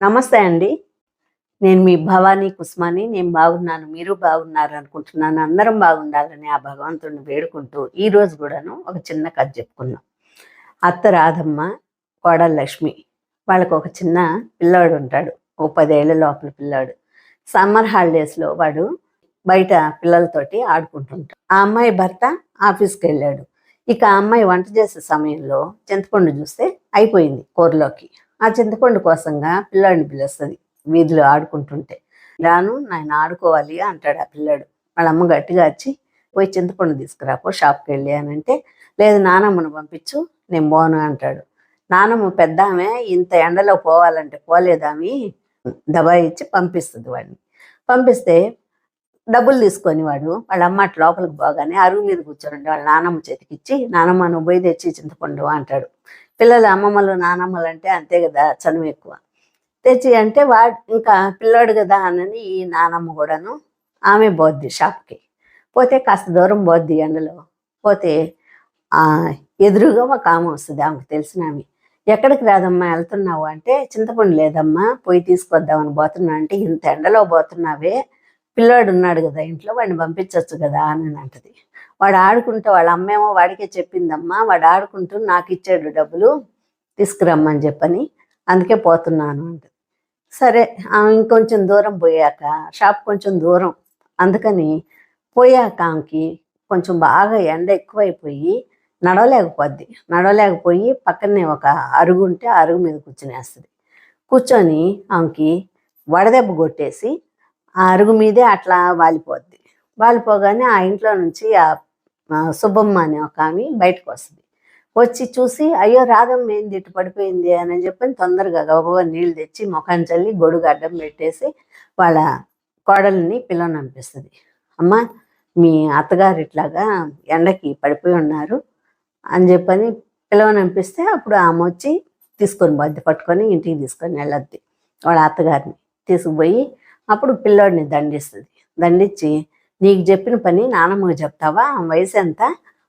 నమస్తే అండి. నేను మీ భవానీ కుస్మాని. నేను బాగున్నాను. మీరు బాగున్నారు అనుకుంటున్నాను. అందరం బాగుండాలని ఆ భగవంతుడిని వేడుకుంటూ ఈ రోజు కూడాను ఒక చిన్న కథ చెప్పుకున్నాం అత్త రాధమ్మ కోడలు లక్ష్మి వాళ్ళకు ఒక చిన్న పిల్లాడు ఉంటాడు. ఓ పదేళ్ళ లోపల పిల్లాడు. సమ్మర్ హాలిడేస్లో వాడు బయట పిల్లలతోటి ఆడుకుంటుంటాడు. ఆ అమ్మాయి భర్త ఆఫీస్కి వెళ్ళాడు. ఇక ఆ అమ్మాయి వంట చేసే సమయంలో చింతపండు చూస్తే అయిపోయింది కూరలోకి. ఆ చింతపండు కోసంగా పిల్లాడిని పిలుస్తుంది. వీధిలో ఆడుకుంటుంటే రాను నాయన ఆడుకోవాలి అంటాడు ఆ పిల్లాడు. వాళ్ళ అమ్మ గట్టిగా వచ్చి పోయి చింతపండు తీసుకురాపో షాప్కి వెళ్ళి అని అంటే లేదు నానమ్మను పంపించు నేను పోను అంటాడు. నానమ్మ పెద్ద ఆమె ఇంత ఎండలో పోవాలంటే పోలేదామి? దబాయిచ్చి పంపిస్తుంది వాడిని. పంపిస్తే డబ్బులు తీసుకొని వాడు వాళ్ళ అమ్మ అట్లా లోపలికి పోగానే అరుగు మీద కూర్చోనండి వాళ్ళ నానమ్మ చేతికిచ్చి నానమ్మ నువ్వు పోయి తెచ్చి చింతపండు అంటాడు. పిల్లలు అమ్మమ్మలు నానమ్మలు అంటే అంతే కదా చనువు ఎక్కువ. తెచ్చి అంటే వా ఇంకా పిల్లోడు కదా అని ఈ నానమ్మ కూడాను ఆమె పోద్ది షాప్కి. పోతే కాస్త దూరం పోద్ది ఎండలో. పోతే ఆ ఎదురుగా ఒక ఆమె వస్తుంది ఆమెకు తెలిసిన ఆమె. ఎక్కడికి రాదమ్మా వెళ్తున్నావు అంటే చింతపండు లేదమ్మా పోయి తీసుకొద్దామని పోతున్నా. అంటే ఇంత ఎండలో పోతున్నావే పిల్లాడు ఉన్నాడు కదా ఇంట్లో వాడిని పంపించవచ్చు కదా అని అంటది. వాడు ఆడుకుంటూ వాళ్ళ అమ్మేమో వాడికే చెప్పిందమ్మా వాడు ఆడుకుంటూ నాకు ఇచ్చాడు డబ్బులు తీసుకురమ్మని చెప్పని అందుకే పోతున్నాను అంటే. సరే ఆమె ఇంకొంచెం దూరం పోయాక షాప్ కొంచెం దూరం అందుకని పోయాక ఆమెకి కొంచెం బాగా ఎండ ఎక్కువైపోయి నడవలేకపోద్ది. నడవలేకపోయి పక్కనే ఒక అరుగు ఉంటే అరుగు మీద కూర్చునేస్తుంది. కూర్చొని ఆమెకి వడదెబ్బ కొట్టేసి ఆ అరుగు మీదే అట్లా వాలిపోద్ది. వాలిపోగానే ఆ ఇంట్లో నుంచి ఆ సుబ్బమ్మ అనే ఒక ఆమె బయటకు వస్తుంది. వచ్చి చూసి అయ్యో రాధమ్మ ఏంది ఇటు పడిపోయింది? అని చెప్పని తొందరగా గబగబా నీళ్ళు తెచ్చి ముఖం చల్లి గొడుగు అడ్డం పెట్టేసి వాళ్ళ కోడల్ని పిల్లననిపిస్తుంది అమ్మ మీ అత్తగారు ఇట్లాగా ఎండకి పడిపోయి ఉన్నారు అని చెప్పని పిలవనంపిస్తే అప్పుడు ఆమె వచ్చి తీసుకొని బద్ద పట్టుకొని ఇంటికి తీసుకొని వెళ్ళద్ది. వాళ్ళ అత్తగారిని తీసుకుపోయి అప్పుడు పిల్లోడిని దండిస్తుంది. దండించి నీకు చెప్పిన పని నానమ్మకు చెప్తావా? ఆమె వయసు ఎంత?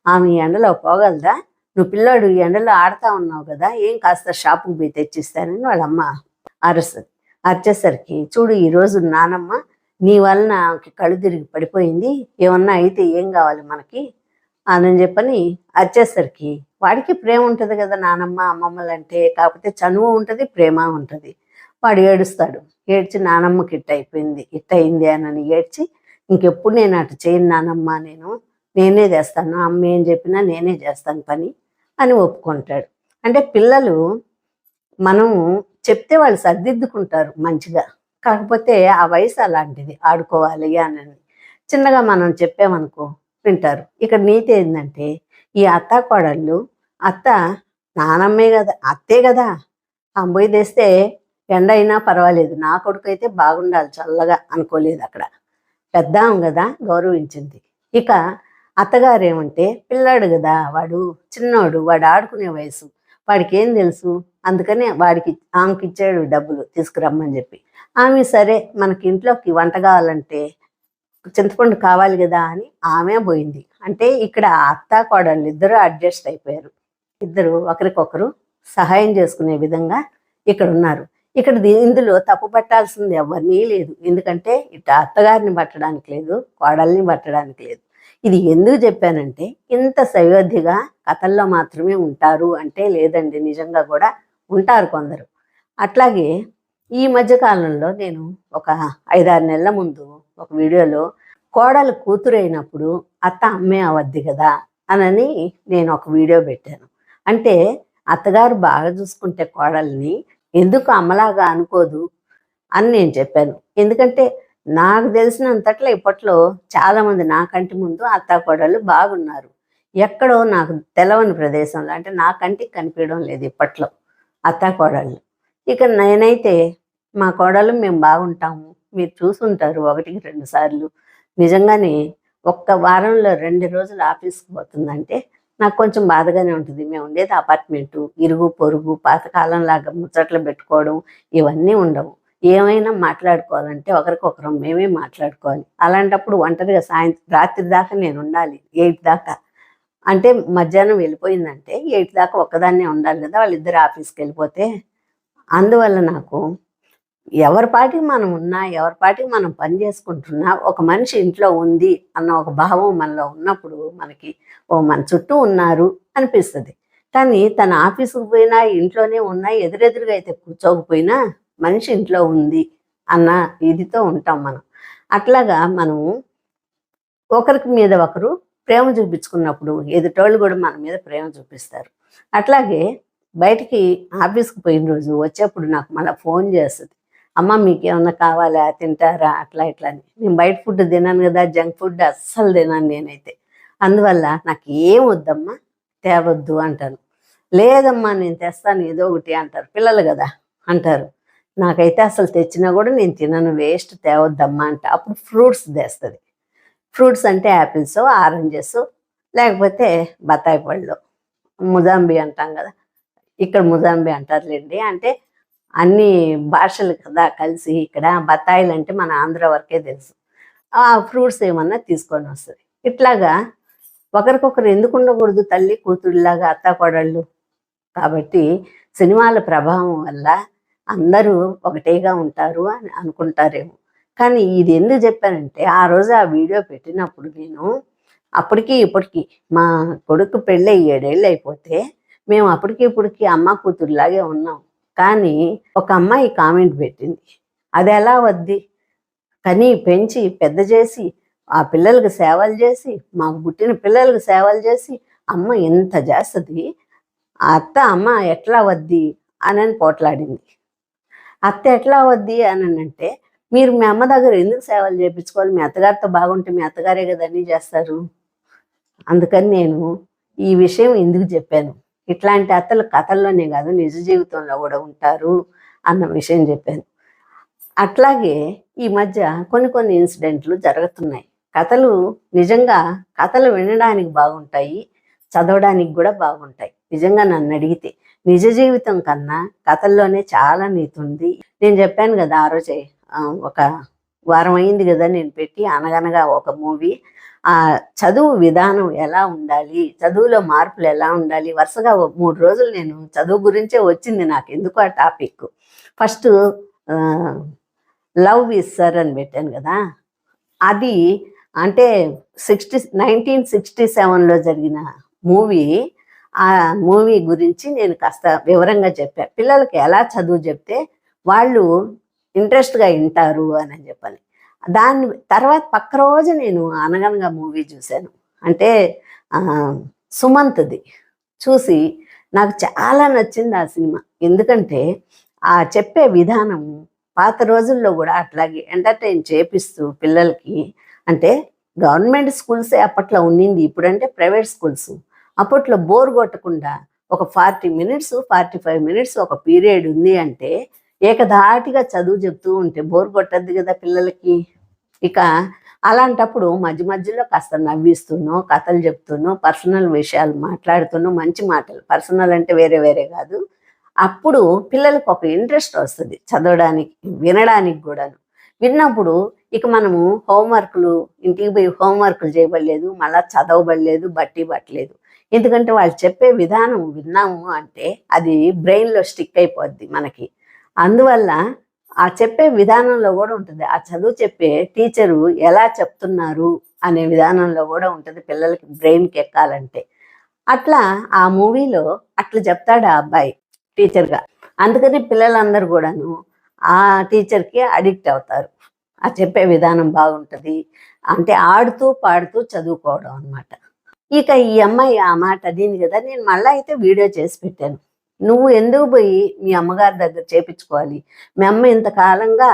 ఆమె ఎండలో పోగలదా? నువ్వు పిల్లోడు ఈ ఎండలో ఆడుతా ఉన్నావు కదా ఏం కాస్త షాపుకి పోయి తెచ్చిస్తానని వాళ్ళ అమ్మ అరుస్తుంది. అరిచేసరికి చూడు ఈరోజు నానమ్మ నీ వలన ఆమెకి కళ్ళు తిరిగి పడిపోయింది. ఏమన్నా అయితే ఏం కావాలి మనకి? అని చెప్పని అరిచేసరికి వాడికి ప్రేమ ఉంటుంది కదా నానమ్మ అమ్మమ్మలు అంటే కాకపోతే చనువు ఉంటుంది ప్రేమ ఉంటుంది. వాడు ఏడుస్తాడు. ఏడ్చి నానమ్మకి ఇట్ట అయిపోయింది ఇట్ అయింది అని ఏడ్చి ఇంకెప్పుడు నేను అటు చేయను నానమ్మ నేను. నేనే చేస్తాను. అమ్మ ఏం చెప్పినా నేనే చేస్తాను పని అని ఒప్పుకుంటాడు. అంటే పిల్లలు మనము చెప్తే వాళ్ళు సర్దిద్దుకుంటారు మంచిగా. కాకపోతే ఆ వయసు అలాంటిది. ఆడుకోవాలి అని. చిన్నగా మనం చెప్పామనుకో వింటారు. ఇక్కడ నీతి ఏంటంటే ఈ అత్త కోడళ్ళు అత్త నానమ్మే కదా అత్తే కదా. అంబోయి తెస్తే ఎండ అయినా పర్వాలేదు. నా కొడుకు అయితే బాగుండాలి చల్లగా అనుకోలేదు అక్కడ. పెద్ద కదా గౌరవించింది. ఇక అత్తగారు ఏమంటే పిల్లాడు కదా వాడు చిన్నోడు వాడు ఆడుకునే వయసు వాడికి ఏం తెలుసు? అందుకని వాడికి ఆమెకి ఇచ్చాడు డబ్బులు తీసుకురమ్మని చెప్పి. ఆమె సరే మనకి ఇంట్లోకి వంట కావాలంటే చింతపండు కావాలి కదా అని ఆమె పోయింది అంటే ఇక్కడ అత్త కోడళ్ళు ఇద్దరు అడ్జస్ట్ అయిపోయారు. ఇద్దరు ఒకరికొకరు సహాయం చేసుకునే విధంగా ఇక్కడ ఉన్నారు ఇక్కడ దీ- ఇందులో తప్పు పట్టాల్సింది ఎవరినీ లేదు. ఎందుకంటే ఇటు అత్తగారిని పట్టడానికి లేదు కోడల్ని పట్టడానికి లేదు. ఇది ఎందుకు చెప్పానంటే ఇంత సయోధ్యగా కథల్లో మాత్రమే ఉంటారు అంటే లేదండి నిజంగా కూడా ఉంటారు కొందరు. అట్లాగే ఈ మధ్యకాలంలో నేను ఒక ఐదారు నెలల ముందు ఒక వీడియోలో కోడలు కూతురు అయినప్పుడు అత్త అమ్మే అవద్ది కదా అనని నేను ఒక వీడియో పెట్టాను. అంటే అత్తగారు బాగా చూసుకుంటే కోడల్ని ఎందుకు అమ్మలాగా అనుకోదు అని నేను చెప్పాను. ఎందుకంటే నాకు తెలిసినంతట్లో ఇప్పట్లో చాలా మంది నా కంటి ముందు అత్తాకోడళ్ళు బాగున్నారు. ఎక్కడో నాకు తెలవని ప్రదేశంలో అంటే నా కంటికి కనిపించడం లేదు ఇప్పట్లో అత్తాకోడళ్ళు ఇక నేనైతే మా కోడలు మేము బాగుంటాము మీరు చూసుంటారు ఒకటికి రెండు సార్లు. నిజంగానే ఒక్క వారంలో రెండు రోజులు ఆఫీస్కి పోతుందంటే నాకు కొంచెం బాధగానే ఉంటుంది. మేము ఉండేది అపార్ట్మెంటు ఇరుగు పొరుగు పాతకాలం లాగా ముచ్చట్లు పెట్టుకోవడం ఇవన్నీ ఉండవు. ఏమైనా మాట్లాడుకోవాలంటే ఒకరికొకరం మేమే మాట్లాడుకోవాలి. అలాంటప్పుడు ఒంటరిగా సాయంత్రం రాత్రి దాకా నేను ఉండాలి ఎయిట్ దాకా. అంటే మధ్యాహ్నం వెళ్ళిపోయిందంటే ఎయిట్ దాకా ఒక్కదాన్నే ఉండాలి కదా వాళ్ళిద్దరు ఆఫీస్కి వెళ్ళిపోతే. అందువల్ల నాకు ఎవరి పాటికి మనం ఉన్నా ఎవరి పాటికి మనం పని చేసుకుంటున్నా ఒక మనిషి ఇంట్లో ఉంది అన్న ఒక భావం మనలో ఉన్నప్పుడు మనకి ఓ మన చుట్టూ ఉన్నారు అనిపిస్తుంది. కానీ తన ఆఫీసుకు పోయినా ఇంట్లోనే ఉన్నా ఎదురెదురుగా అయితే కూర్చోకపోయినా మనిషి ఇంట్లో ఉంది అన్న ఇదితో ఉంటాం మనం. అట్లాగా మనము ఒకరికి మీద ఒకరు ప్రేమ చూపించుకున్నప్పుడు ఎదుటోళ్ళు కూడా మన మీద ప్రేమ చూపిస్తారు. అట్లాగే బయటికి ఆఫీస్కి పోయిన రోజు వచ్చేప్పుడు నాకు మళ్ళీ ఫోన్ చేస్తుంది. అమ్మ మీకేమన్నా కావాలా? తింటారా? అట్లా ఇట్లా అని. నేను బయట ఫుడ్ తినాను కదా జంక్ ఫుడ్ అస్సలు తినాను నేనైతే. అందువల్ల నాకు ఏం వద్దమ్మా తేవద్దు అంటాను. లేదమ్మా నేను తెస్తాను ఏదో ఒకటి అంటారు. పిల్లలు కదా అంటారు. నాకైతే అసలు తెచ్చినా కూడా నేను తినను వేస్ట్ తేవద్దమ్మా అంట. అప్పుడు ఫ్రూట్స్ తెస్తుంది. ఫ్రూట్స్ అంటే యాపిల్స్ ఆరెంజెస్ లేకపోతే బత్తాయి పళ్ళు. ముజాంబి అంటాం కదా. ఇక్కడ ముజాంబి అంటారులేండి. అంటే అన్ని భాషలు కదా కలిసి ఇక్కడ బత్తాయిలు అంటే మన ఆంధ్ర వరకే తెలుసు. ఆ ఫ్రూట్స్ ఏమన్నా తీసుకొని వస్తుంది. ఇట్లాగా ఒకరికొకరు ఎందుకు ఉండకూడదు తల్లి కూతురులాగా అత్త కోడళ్ళు కాబట్టి సినిమాల ప్రభావం వల్ల అందరూ ఒకటేగా ఉంటారు అని అనుకుంటారేమో. కానీ ఇది ఎందుకు చెప్పానంటే ఆ రోజు ఆ వీడియో పెట్టినప్పుడు నేను అప్పటికి ఇప్పటికి మా కొడుకు పెళ్ళి ఏడేళ్ళు అయిపోతే మేము అప్పటికి ఇప్పటికి అమ్మ కూతురులాగే ఉన్నాం. కానీ ఒక అమ్మాయి కామెంట్ పెట్టింది. అది ఎలా వద్ది? కని పెంచి పెద్ద చేసి ఆ పిల్లలకు సేవలు చేసి మాకు పుట్టిన పిల్లలకు సేవలు చేసి అమ్మ ఎంత చేస్తుంది? ఆ అత్త అమ్మ ఎట్లా వద్ది? అని పోట్లాడింది. అత్త ఎట్లా వద్ది అని అంటే మీరు మీ అమ్మ దగ్గర ఎందుకు సేవలు చేయించుకోవాలి మీ అత్తగారితో బాగుంటే మీ అత్తగారే కదా అన్నీ చేస్తారు. అందుకని నేను ఈ విషయం ఎందుకు చెప్పాను? ఇట్లాంటి అత్తలు కథల్లోనే కాదు నిజ జీవితంలో కూడా ఉంటారు అన్న విషయం చెప్పాను. అట్లాగే ఈ మధ్య కొన్ని కొన్ని ఇన్సిడెంట్లు జరుగుతున్నాయి. కథలు నిజంగా కథలు వినడానికి బాగుంటాయి చదవడానికి కూడా బాగుంటాయి. నిజంగా నన్ను అడిగితే నిజ జీవితం కన్నా కథల్లోనే చాలా నీతి ఉంది. నేను చెప్పాను కదా ఆ రోజే ఒక వారం అయింది కదా నేను పెట్టి అనగనగా ఒక మూవీ ఆ చదువు విధానం ఎలా ఉండాలి? చదువులో మార్పులు ఎలా ఉండాలి? వరుసగా మూడు రోజులు నేను చదువు గురించే వచ్చింది నాకు ఎందుకు ఆ topic? First love is sir అని పెట్టాను కదా. అది అంటే సిక్స్టీ నైన్టీన్ సిక్స్టీ సెవెన్లో జరిగిన మూవీ. ఆ మూవీ గురించి నేను కాస్త వివరంగా చెప్పాను పిల్లలకి ఎలా చదువు చెప్తే వాళ్ళు ఇంట్రెస్ట్గా వింటారు అని చెప్పని. దాని తర్వాత పక్క రోజు నేను అనగనగా మూవీ చూశాను. అంటే సుమంత్ది చూసి నాకు చాలా నచ్చింది ఆ సినిమా. ఎందుకంటే ఆ చెప్పే విధానం పాత రోజుల్లో కూడా అట్లాగే ఎంటర్టైన్ చేపిస్తూ పిల్లలకి అంటే గవర్నమెంట్ స్కూల్సే అప్పట్లో ఉండింది ఇప్పుడంటే ప్రైవేట్ స్కూల్స్. అప్పట్లో బోర్ కొట్టకుండా ఒక forty minutes forty five minutes ఒక పీరియడ్ ఉంది అంటే ఏకధాటిగా చదువు చెప్తూ ఉంటే బోర్ కొట్టద్దు కదా పిల్లలకి. ఇక అలాంటప్పుడు మధ్య మధ్యలో కాస్త నవ్విస్తూనో కథలు చెప్తూనో పర్సనల్ విషయాలు మాట్లాడుతూనో మంచి మాటలు. పర్సనల్ అంటే వేరే వేరే కాదు. అప్పుడు పిల్లలకు ఒక ఇంట్రెస్ట్ వస్తుంది చదవడానికి వినడానికి కూడాను. విన్నప్పుడు ఇక మనము హోంవర్క్లు ఇంటికి పోయి హోంవర్క్లు చేయబడలేదు మళ్ళా చదవబడలేదు బట్టి పట్టలేదు. ఎందుకంటే వాళ్ళు చెప్పే విధానం విన్నాము అంటే అది బ్రెయిన్లో స్టిక్ అయిపోద్ది మనకి. అందువల్ల ఆ చెప్పే విధానంలో కూడా ఉంటుంది. ఆ చదువు చెప్పే టీచరు ఎలా చెప్తున్నారు అనే విధానంలో కూడా ఉంటుంది పిల్లలకి బ్రెయిన్కి ఎక్కాలంటే అట్లా ఆ మూవీలో అట్లా చెప్తాడు ఆ అబ్బాయి టీచర్గా. అందుకని పిల్లలందరూ కూడాను ఆ టీచర్కి అడిక్ట్ అవుతారు. ఆ చెప్పే విధానం బాగుంటుంది అంటే ఆడుతూ పాడుతూ చదువుకోవడం అన్నమాట. ఇక ఈ అమ్మాయి ఆ మాట అడిగింది కదా నేను మళ్ళీ అయితే వీడియో చేసి పెట్టాను. నువ్వు ఎందుకు పోయి మీ అమ్మగారి దగ్గర చేపించుకోవాలి? మీ అమ్మ ఇంతకాలంగా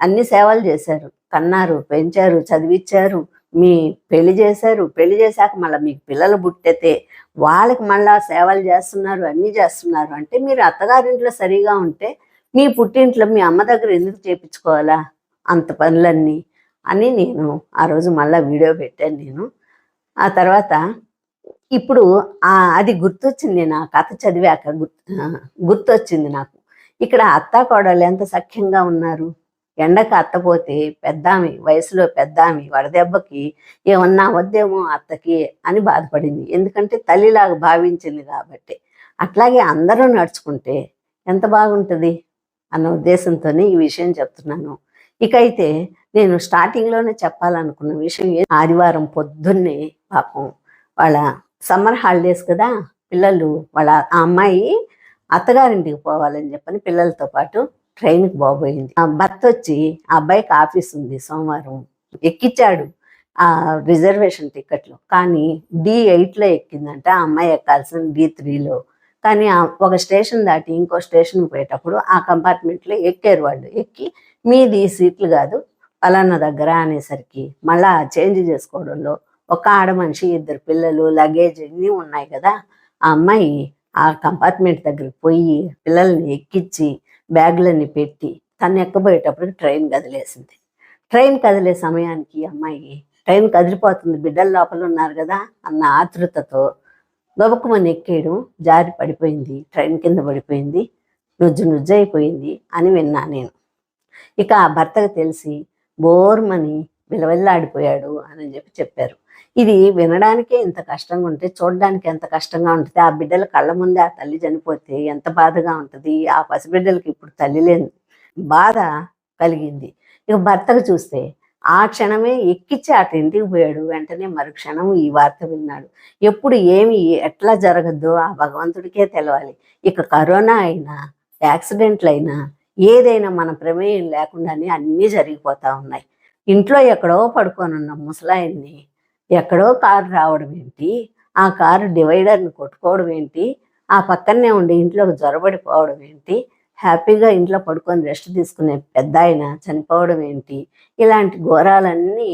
అన్ని సేవలు చేశారు. కన్నారు పెంచారు చదివించారు మీ పెళ్ళి చేశారు. పెళ్ళి చేశాక మళ్ళీ మీకు పిల్లలు పుట్టితే వాళ్ళకి మళ్ళా సేవలు చేస్తున్నారు అన్నీ చేస్తున్నారు. అంటే మీరు అత్తగారింట్లో సరిగా ఉంటే మీ పుట్టింట్లో మీ అమ్మ దగ్గర ఎందుకు చేపించుకోవాలా? అంత పనులన్నీ అని నేను ఆ రోజు మళ్ళీ వీడియో పెట్టాను నేను. ఆ తర్వాత ఇప్పుడు అది గుర్తొచ్చింది నా కథ చదివాక గుర్తు గుర్తొచ్చింది నాకు. ఇక్కడ అత్త కోడలు ఎంత సఖ్యంగా ఉన్నారు. ఎండకు అత్తపోతే పెద్దామి వయసులో పెద్దామి వడదెబ్బకి ఏమన్నా అవద్దేమో అత్తకి అని బాధపడింది. ఎందుకంటే తల్లిలాగా భావించింది కాబట్టి. అట్లాగే అందరూ నడుచుకుంటే ఎంత బాగుంటుంది అన్న ఉద్దేశంతోనే ఈ విషయం చెప్తున్నాను. ఇక అయితే నేను స్టార్టింగ్లోనే చెప్పాలనుకున్న విషయం ఆదివారం పొద్దున్నే పాపం వాళ్ళ సమ్మర్ హాలిడేస్ కదా పిల్లలు వాళ్ళ ఆ అమ్మాయి అత్తగారింటికి పోవాలని చెప్పని పిల్లలతో పాటు ట్రైన్కి బాబోయింది ఆ భర్త వచ్చి ఆ అబ్బాయికి ఆఫీస్ ఉంది సోమవారం ఎక్కిచ్చాడు ఆ రిజర్వేషన్ టికెట్లో కానీ డి ఎయిట్లో ఎక్కిందంట ఆ అమ్మాయి ఎక్కాల్సిన డి త్రీలో కానీ ఒక స్టేషన్ దాటి ఇంకో స్టేషన్ పోయేటప్పుడు ఆ కంపార్ట్మెంట్లో ఎక్కారు వాళ్ళు. ఎక్కి మీది సీట్లు కాదు పలానా దగ్గర అనేసరికి మళ్ళా చేంజ్ చేసుకోవడంలో ఒక ఆడ మనిషి ఇద్దరు పిల్లలు లగేజ్ అన్ని ఉన్నాయి కదా. ఆ అమ్మాయి ఆ కంపార్ట్మెంట్ దగ్గరికి పోయి పిల్లల్ని ఎక్కించి బ్యాగులన్నీ పెట్టి తను ఎక్కబోయేటప్పుడు ట్రైన్ కదిలేసింది. ట్రైన్ కదిలే సమయానికి అమ్మాయి ట్రైన్ కదిలిపోతుంది బిడ్డల లోపల ఉన్నారు కదా అన్న ఆతృతతో గబుక్కుమని ఎక్కేయడం జారి పడిపోయింది ట్రైన్ కింద పడిపోయింది నుజ్జు నుజ్జు అయిపోయింది అని విన్నా నేను. ఇక ఆ భర్తకు తెలిసి బోర్మని విలవెల్లాడిపోయాడు అని చెప్పి చెప్పారు. ఇది వినడానికే ఇంత కష్టంగా ఉంటే చూడడానికి ఎంత కష్టంగా ఉంటుంది? ఆ బిడ్డల కళ్ళ ముందే ఆ తల్లి చనిపోతే ఎంత బాధగా ఉంటుంది? ఆ పసిబిడ్డలకి ఇప్పుడు తల్లి లేని బాధ కలిగింది. ఇక భర్తకు చూస్తే ఆ క్షణమే ఎక్కిచ్చి అటు ఇంటికి పోయాడు. వెంటనే మరుక్షణం ఈ వార్త విన్నాడు. ఎప్పుడు ఏమి ఎట్లా జరగద్దో ఆ భగవంతుడికే తెలవాలి. ఇక కరోనా అయినా యాక్సిడెంట్లు అయినా ఏదైనా మన ప్రమేయం లేకుండానే అన్నీ జరిగిపోతా ఉన్నాయి. ఇంట్లో ఎక్కడో పడుకొని ఉన్న ముసలాయన్ని ఎక్కడో కారు రావడం ఏంటి? ఆ కారు డివైడర్ని కొట్టుకోవడం ఏంటి? ఆ పక్కనే ఉండి ఇంట్లోకి జ్వరబడిపోవడం ఏంటి? హ్యాపీగా ఇంట్లో పడుకొని రెస్ట్ తీసుకునే పెద్ద ఆయన చనిపోవడం ఏంటి? ఇలాంటి ఘోరాలన్నీ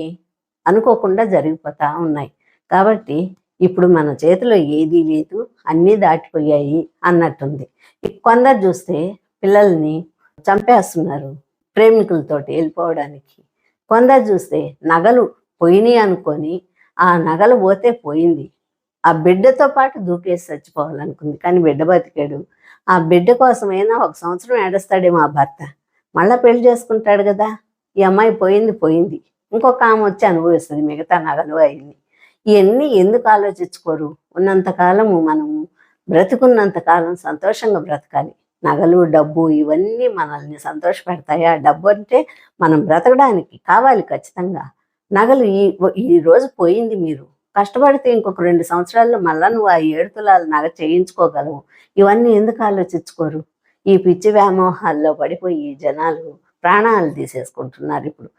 అనుకోకుండా జరిగిపోతా ఉన్నాయి. కాబట్టి ఇప్పుడు మన చేతిలో ఏదీ లేదు అన్నీ దాటిపోయాయి అన్నట్టుంది. కొందరు చూస్తే పిల్లల్ని చంపేస్తున్నారు ప్రేమికులతోటి వెళ్ళిపోవడానికి. కొందరు చూస్తే నగలు పోయినాయి అనుకొని ఆ నగలు పోతే పోయింది. ఆ బిడ్డతో పాటు దూకేసి చచ్చిపోవాలనుకుంది. కానీ బిడ్డ బతికాడు. ఆ బిడ్డ కోసమైనా ఒక సంవత్సరం ఏడుస్తాడేమో ఆ భర్త. మళ్ళీ పెళ్ళి చేసుకుంటాడు కదా. ఈ అమ్మాయి పోయింది పోయింది. ఇంకొక ఆమె వచ్చి అనుభవిస్తుంది. మిగతా నగలు అయింది. ఇవన్నీ ఎందుకు ఆలోచించుకోరు? ఉన్నంతకాలము మనము బ్రతుకున్నంత కాలం సంతోషంగా బ్రతకాలి. నగలు డబ్బు ఇవన్నీ మనల్ని సంతోషపెడతాయా? డబ్బు అంటే మనం బ్రతకడానికి కావాలి ఖచ్చితంగా. నగలు ఈ ఈ రోజు పోయింది మీరు. కష్టపడితే ఇంకొక రెండు సంవత్సరాల్లో మళ్ళా నువ్వు ఆ ఏడు తులాల నగ చేయించుకోగలవు. ఇవన్నీ ఎందుకు ఆలోచించుకోరు? ఈ పిచ్చి వ్యామోహాల్లో పడిపోయి ఈ జనాలు ప్రాణాలు తీసేసుకుంటున్నారు ఇప్పుడు.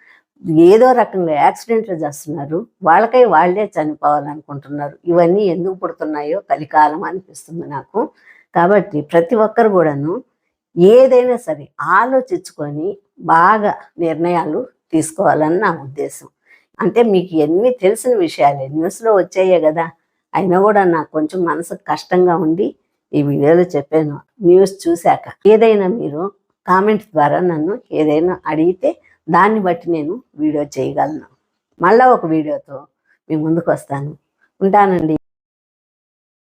ఏదో రకంగా యాక్సిడెంట్లు చేస్తున్నారు. వాళ్ళకై వాళ్ళే చనిపోవాలనుకుంటున్నారు. ఇవన్నీ ఎందుకు పుడుతున్నాయో కలికాలం అనిపిస్తుంది నాకు. కాబట్టి ప్రతి ఒక్కరు కూడాను ఏదైనా సరే ఆలోచించుకొని బాగా నిర్ణయాలు తీసుకోవాలని నా ఉద్దేశం. అంటే మీకు ఎన్ని తెలిసిన విషయాలే న్యూస్లో వచ్చాయే కదా? అయినా కూడా నాకు కొంచెం మనసుకు కష్టంగా ఉండి ఈ వీడియోలో చెప్పాను. న్యూస్ చూశాక. ఏదైనా మీరు కామెంట్స్ ద్వారా నన్ను ఏదైనా అడిగితే దాన్ని బట్టి నేను వీడియో చేయగలను. మళ్ళా ఒక వీడియోతో మీ ముందుకు వస్తాను. ఉంటానండి.